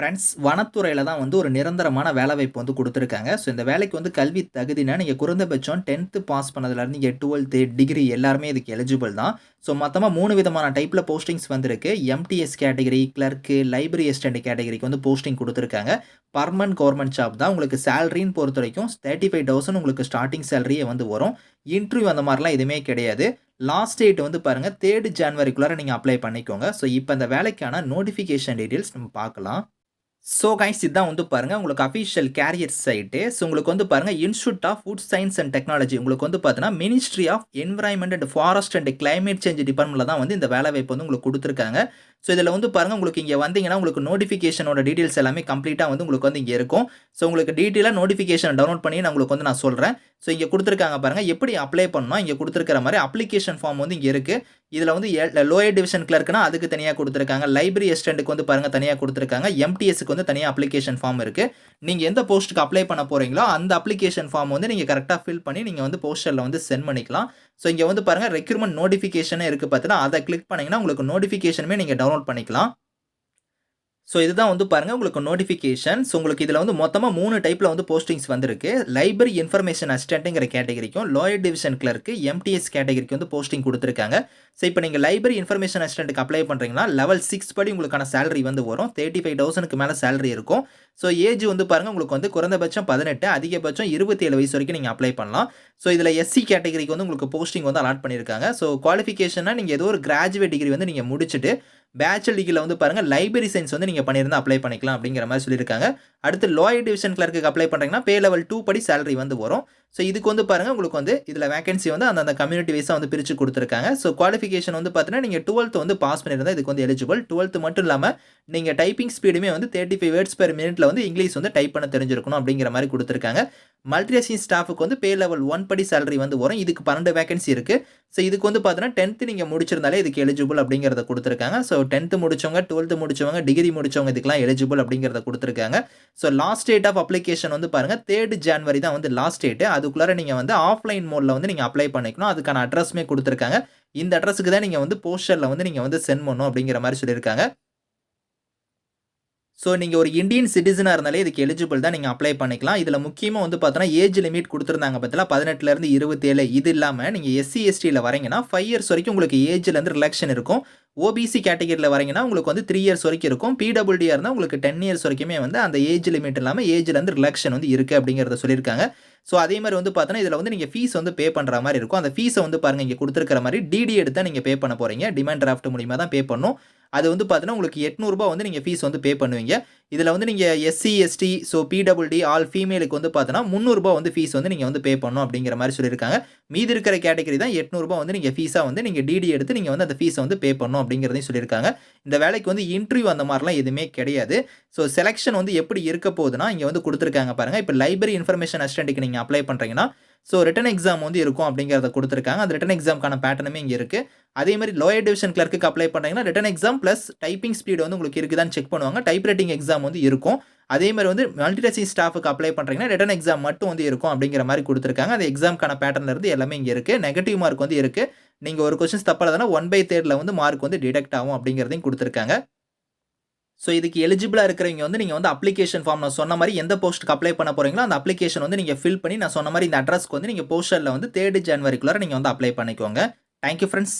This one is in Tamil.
ஃப்ரெண்ட்ஸ் வனத்துறையில் தான் வந்து ஒரு நிரந்தரமான வேலைவாய்ப்பு வந்து கொடுத்துருக்காங்க. ஸோ இந்த வேலைக்கு வந்து கல்வி தகுதினா நீங்கள் குறைந்தபட்சம் டென்த்து பாஸ் பண்ணதுலேருந்து நீங்கள் டுவெல்த்து டிகிரி எல்லாருமே இதுக்கு எலிஜிபிள் தான். ஸோ மொத்தமாக மூணு விதமான டைப்பில் போஸ்டிங்ஸ் வந்திருக்கு. MTS category clerk library assistant கேட்டகரிக்கு வந்து போஸ்டிங் கொடுத்துருக்காங்க. பர்மனன்ட் கவர்மெண்ட் ஜாப் தான். உங்களுக்கு சேலரின்னு பொறுத்த வரைக்கும் தேர்ட்டி ஃபைவ் தௌசண்ட் உங்களுக்கு ஸ்டார்டிங் சேலரியே வந்து வரும். இன்டர்வியூ அந்த மாதிரிலாம் எதுவுமே கிடையாது. லாஸ்ட் டேட் வந்து பாருங்கள் தேர்ட் ஜான்வரிக்குள்ளார நீங்கள் அப்ளை பண்ணிக்கோங்க. ஸோ இப்போ இந்த வேலைக்கான நோட்டிஃபிகேஷன் டீட்டெயில்ஸ் நம்ம பார்க்கலாம். ஸோ கைஸ் இதுதான் வந்து பாருங்கள் உங்களுக்கு அஃபிஷியல் கேரியர் சைட்டு ஸோ உங்களுக்கு வந்து பாருங்கள் institute of food science and technology உங்களுக்கு வந்து பார்த்தீங்கன்னா ministry of environment and forest and climate change டிபார்ட்மெண்ட்டில் தான் வந்து இந்த வேலை வாய்ப்பு வந்து உங்களுக்கு கொடுத்துருக்காங்க. ஸோ இதில் வந்து பாருங்கள் உங்களுக்கு இங்கே வந்தீங்கன்னா உங்களுக்கு நோட்டிஃபிகேஷனோட டீட்டெயில்ஸ் எல்லாமே கம்ப்ளீட்டாக வந்து உங்களுக்கு வந்து இங்கே இருக்கும். ஸோ உங்களுக்கு டீட்டெயிலாக நோட்டிஃபிகேஷன் டவுன்லோட் பண்ணி நான் உங்களுக்கு வந்து நான் சொல்கிறேன் ஸோ இங்கே கொடுத்துருக்காங்க பாருங்கள் எப்படி அப்ளை பண்ணணும் இங்கே கொடுத்துருக்கிற மாதிரி அப்ளிகேஷன் ஃபார்ம் வந்து இங்கே இருக்குது இதில் வந்து லோயர் டிவிஷன் கிளர்க்குனா அதுக்கு தனியாக கொடுத்துருக்காங்க. லைப்ரரி அசிஸ்டண்ட்டுக்கு வந்து பாருங்கள் தனியாக கொடுத்துருக்காங்க. எம்டிஎஸ்க்கு வந்து தனியாக அப்ளிகேஷன் ஃபார்ம் இருக்குது நீங்கள் எந்த போஸ்ட்டுக்கு அப்ளை பண்ண போகிறீங்களோ அந்த அப்ளிகேஷன் ஃபார்ம் வந்து நீங்கள் கரெக்டாக ஃபில் பண்ணி நீங்கள் வந்து போஸ்டரில் வந்து சென்ட் பண்ணிக்கலாம். ஸோ இங்கே வந்து பாருங்கள் ரெக்யூர்மெண்ட் நோட்டிஃபிகேஷனே இருக்குது பார்த்தீங்கன்னா அதை கிளிக் பண்ணிங்கன்னா உங்களுக்கு நோட்டிஃபிகேஷனுமே நீங்கள் டவுன்லோட் பண்ணிக்கலாம். ஸோ இதுதான் வந்து பாருங்கள் உங்களுக்கு நோட்டிஃபிகேஷன் ஸோ உங்களுக்கு இதில் வந்து மொத்தமாக மூணு டைப்பில் வந்து போஸ்டிங்ஸ் வந்திருக்கு. லைப்ரரி இன்ஃபர்மேஷன் அசிஸ்டன்ட்டுங்கிற கேட்டகரிக்கும் லோயர் டிவிஷன் கிளர்க்கு எம்டிஎஸ் கேட்டகரிக்கு வந்து போஸ்டிங் கொடுத்துருக்காங்க. ஸோ இப்போ நீங்கள் லைப்ரரி இன்ஃபர்மேஷன் அசிஸ்டன்ட்டுக்கு அப்ளை பண்ணுறீங்கன்னா லெவல் சிக்ஸ் படி உங்களுக்கான சேலரி வந்து வரும். தேர்ட்டி ஃபைவ் தௌசண்ட்க்கு மேலே சேலரி இருக்கும். ஸோ ஏஜ் வந்து பாருங்கள் உங்களுக்கு வந்து குறைந்தபட்சம் பதினெட்டு அதிகபட்சம் இருபத்தி ஏழு வயசு வரைக்கும் நீங்கள் அப்ளை பண்ணலாம். ஸோ இதில் எஸ்சி கேட்டகரிக்கு வந்து உங்களுக்கு போஸ்டிங் வந்து அலாட் பண்ணியிருக்காங்க. ஸோ குவாலிஃபிகேஷனாக நீங்கள் ஏதோ ஒரு கிராஜுவேட் டிகிரி வந்து நீங்கள் முடிச்சுட்டு பேச்சுலர் டிகிரியில் வந்து பாருங்கள் லைப்ரரி சயின்ஸ் வந்து நீங்கள் பண்ணியிருந்தால் அப்ளை பண்ணிக்கலாம் அப்படிங்கிற மாதிரி சொல்லியிருக்காங்க. அடுத்து லோயர் டிவிஷன் கிளர்க்கு அப்ளை பண்ணுறீங்கன்னா பே லெவல் டூ படி சேலரி வந்து வரும். ஸோ இதுக்கு வந்து பாருங்கள் உங்களுக்கு வந்து இதில் வேகன்சி வந்து அந்தந்த கம்யூனிட்டி வைஸாக வந்து பிரித்து கொடுத்துருக்காங்க. ஸோ குவாலிஃபிகேஷன் வந்து பார்த்தீங்கன்னா நீங்கள் டுவெல்த்து வந்து பாஸ் பண்ணியிருந்தா இதுக்கு வந்து எலிஜிபிள் டுவெல்த்து மட்டும் இல்லாமல் நீங்கள் டைப்பிங் ஸ்பீடுமே வந்து தேர்ட்டி ஃபைவ் வேர்ட்ஸ் பெர் மினிட்ல வந்து இங்கிலீஷ் வந்து டைப் பண்ண தெரிஞ்சிருக்கணும் அப்படிங்கிற மாதிரி கொடுத்துருக்காங்க. மல்டிரேஷன் ஸ்டாஃபுக்கு வந்து பே லெவல் ஒன் படி சேலரி வந்து வரும். இதுக்கு பன்னெண்டு வேகன்சி இருக்குது ஸோ இதுக்கு வந்து பார்த்தீங்கன்னா டென்த்து நீங்கள் முடிச்சிருந்தாலே இதுக்கு எலிஜிபிள் அப்படிங்கிறத கொடுத்துருக்காங்க. ஸோ டென்த்து முடிச்சவங்க டுவெல்த்து முடிச்சவங்க டிகிரி முடிச்சவங்க இதுக்கெல்லாம் எலிஜிபிள் அப்படிங்கிறத கொடுத்துருக்காங்க. So last date of application வந்து பாருங்கள் தேர்ட் ஜான்வரி தான் வந்து லாஸ்ட் டேட்டு அதுக்குள்ளார நீங்கள் வந்து ஆஃப்லைன் மோடில் வந்து நீங்கள் அப்ளை பண்ணிக்கணும். அதுக்கான அட்ரஸுமே கொடுத்துருக்காங்க. இந்த அட்ரஸுக்கு தான் நீங்கள் வந்து போஸ்டரில் வந்து நீங்கள் வந்து சென்ட் பண்ணணும் அப்படிங்கிற மாதிரி சொல்லியிருக்காங்க. ஸோ நீங்கள் ஒரு இந்தியன் சிட்டிசனாக இருந்தாலே இதுக்கு எலிஜிபிள் தான் நீங்கள் அப்ளை பண்ணிக்கலாம். இதில் முக்கியமாக வந்து பார்த்தோன்னா ஏஜ் லிமிட் கொடுத்துருந்தாங்க பார்த்தீங்களா பதினெட்டுலேருந்து இருபத்தேழு இது இல்லாமல் நீங்கள் எஸ்சி எஸ்டியில் வரீங்கன்னா ஃபைவ் இயர்ஸ் வரைக்கும் உங்களுக்கு ஏஜ்லேருந்து ரிலாக்ஷன் இருக்கும். ஓபிசி கேட்டகரியில் வரீங்கன்னா உங்களுக்கு வந்து த்ரீ இயர்ஸ் வரைக்கும் இருக்கும். பிடபிள்யூடியாக இருந்தால் உங்களுக்கு டென் இயர்ஸ் வரைக்குமே வந்து அந்த ஏஜ் லிமிட் இல்லாமல் ஏஜ்லேருந்து ரிலாக்ஷன் வந்து இருக்குது அப்படிங்கிறத சொல்லியிருக்காங்க. ஸோ அதே மாதிரி வந்து பார்த்தோன்னா இதில் வந்து நீங்கள் ஃபீஸ் வந்து பே பண்ணுற மாதிரி இருக்கும். அந்த ஃபீஸை வந்து பாருங்கள் இங்கே கொடுத்துருக்கிற மாதிரி டிடி எடுத்தால் நீங்கள் பே பண்ண போகிறீங்க டிமாண்ட் டிராஃப்ட் மூலிமா தான் பே பண்ணணும் அது வந்து பார்த்தீங்கன்னா உங்களுக்கு எட்நூறுபா வந்து நீங்கள் ஃபீஸ் வந்து பே பண்ணுவீங்க. இதில் வந்து நீங்கள் SC ST so PWD all ஃபீமேலுக்கு வந்து பார்த்தீங்கன்னா முந்நூறுபா வந்து ஃபீஸ் வந்து நீங்கள் வந்து பே பண்ணணும் அப்படிங்கிற மாதிரி சொல்லியிருக்காங்க. மீதி இருக்கிற கேட்டகரி தான் எட்நூறுபா வந்து நீங்கள் ஃபீஸாக வந்து நீங்கள் டிடி எடுத்து நீங்கள் வந்து அந்த ஃபீஸை வந்து பே பண்ணணும் அப்படிங்கிறதையும் சொல்லியிருக்காங்க. இந்த வேலைக்கு வந்து இன்டர்வியூ அந்த மாதிரிலாம் எதுவுமே கிடையாது. ஸோ செலெக்ஷன் வந்து எப்படி இருக்க போகுதுன்னா இங்கே வந்து கொடுத்துருக்காங்க பாருங்கள் இப்போ லைப்ரரி இன்ஃபர்மேஷன் அசிஸ்டண்ட்டுக்கு நீங்கள் அப்ளை பண்ணுறீங்கன்னா ஸோ ரிட்டன் எக்ஸாம் வந்து இருக்கும் அப்படிங்கிறத கொடுத்துருக்காங்க. அந்த ரிட்டன் எக்ஸாம்க்கான பேட்டர்னுமே இங்கே இருக்குது அதே மாதிரி லோயர் டிவிஷன் கிளர்க்கு அப்ளை பண்ணுறீங்கன்னா written exam plus typing speed வந்து உங்களுக்கு இருக்குதான்னு செக் பண்ணுவாங்க. டைப் ரைட்டிங் எக்ஸாம் வந்து இருக்கும். அதே மாதிரி வந்து மல்டிடேசிங் ஸ்டாஃபுக்கு அப்ளை பண்ணுறீங்கன்னா ரிட்டன் எக்ஸாம் மட்டும் வந்து இருக்கும் அப்படிங்கிற மாதிரி கொடுத்துருக்காங்க. அந்த எக்ஸாம்க்கான பேட்டர்ன் இருந்து எல்லாமே இங்கே இருக்குது நெகட்டிவ் மார்க் வந்து இருக்குது நீங்கள் ஒரு கொஸ்டின்ஸ் தப்பாக ஒன் பை தேர்டில் வந்து மார்க் வந்து டிடெக்ட் ஆகும் அப்படிங்கிறதையும் கொடுத்துருக்காங்க. ஸோ இதுக்கு எலிஜிபிளாக இருக்கிறவங்க வந்து நீங்கள் வந்து அப்ளிகேஷன் ஃபார்ம் நான் சொன்ன மாதிரி எந்த போஸ்ட்டுக்கு அப்ளை பண்ண போகிறீங்களோ அந்த அப்ளிகேஷன் வந்து நீங்கள் ஃபில் பண்ணி நான் சொன்ன மாதிரி இந்த அட்ரஸ்க்கு வந்து நீங்கள் போஸ்டரில் வந்து தேர்ட் ஜனவரிக்குள்ளே நீங்கள் வந்து அப்ளை பண்ணிக்கோங்க. Thank you friends